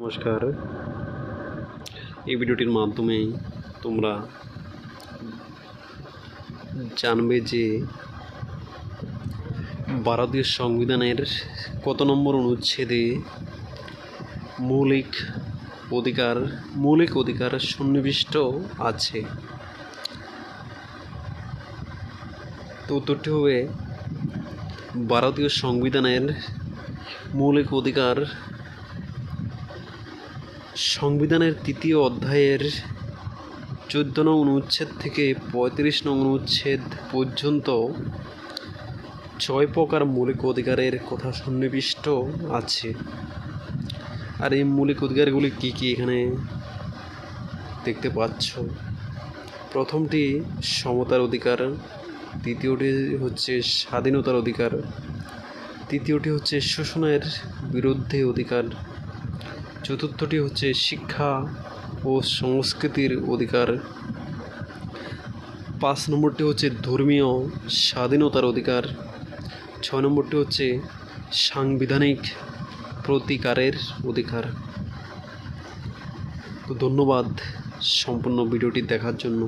নমস্কার। এই ভিডিওটির মাধ্যমে তোমরা জানবে যে ভারতীয় সংবিধানের কত নম্বর অনুচ্ছেদে মৌলিক অধিকার মৌলিক অধিকার সন্নিবিষ্ট আছে। তো উত্তরটি হবে, ভারতীয় সংবিধানের মৌলিক অধিকার সংবিধানের তৃতীয় অধ্যায়ের চোদ্দ নং অনুচ্ছেদ থেকে পঁয়ত্রিশ নং অনুচ্ছেদ পর্যন্ত ছয় প্রকার মৌলিক অধিকারের কথা সন্নিবিষ্ট আছে। আর এই মৌলিক অধিকারগুলি কী কী এখানে দেখতে পাচ্ছ? প্রথমটি সমতার অধিকার, দ্বিতীয়টি হচ্ছে স্বাধীনতার অধিকার, তৃতীয়টি হচ্ছে শোষণের বিরুদ্ধে অধিকার চতুর্থটি হচ্ছে শিক্ষা ও সংস্কৃতির অধিকার। পাঁচ নম্বরটি হচ্ছে ধর্মীয় স্বাধীনতার অধিকার। ছয় নম্বরটি হচ্ছে সাংবিধানিক প্রতিকারের অধিকার। তো ধন্যবাদ সম্পূর্ণ ভিডিওটি দেখার জন্য।